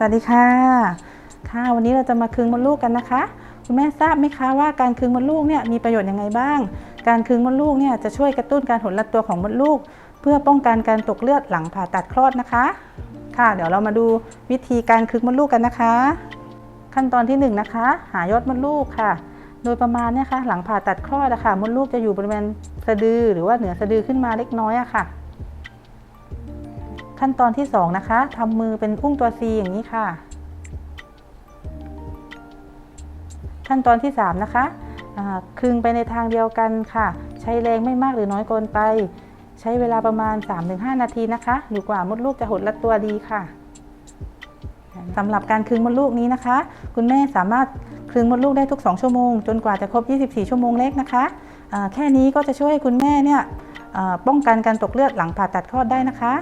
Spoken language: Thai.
สวัสดีค่ะ ค่ะ วันนี้เราจะมาคึงมดลูกกันนะคะ คุณแม่ทราบไหมคะว่าการคึงมดลูกเนี่ยมีประโยชน์ยังไงบ้าง การคึงมดลูกเนี่ยจะช่วยกระตุ้นการหดรัดตัวของมดลูก เพื่อป้องกันการตกเลือดหลังผ่าตัดคลอดนะคะ ค่ะ เดี๋ยวเรามาดูวิธีการคึงมดลูกกันนะคะ ขั้นตอนที่หนึ่งนะคะ หายอดมดลูกค่ะ โดยประมาณเนี่ยค่ะหลังผ่าตัดคลอดอะค่ะมดลูกจะอยู่บริเวณสะดือหรือว่าเหนือสะดือขึ้นมาเล็กน้อยอะค่ะ ขั้นตอนที่ 2 นะคะทำมือเป็นอุ้งตัว C อย่างนี้ค่ะ ขั้นตอนที่ 3 นะคะคึงไปในทางเดียวกันค่ะ ใช้แรงไม่มากหรือน้อยเกินไป ใช้เวลาประมาณ 3-5 นาทีนะคะหรือกว่ามดลูกจะหดรัดตัวดีค่ะสำหรับการคลึงมดลูกนี้นะคะ คุณแม่สามารถคลึงมดลูกได้ทุก 2 ชั่วโมง จนกว่าจะครบ 24 ชั่วโมงเล็กนะคะอ่าแค่นี้ก็จะช่วยให้คุณแม่เนี่ยป้องกันการตกเลือดหลังผ่าตัดคลอดได้นะคะ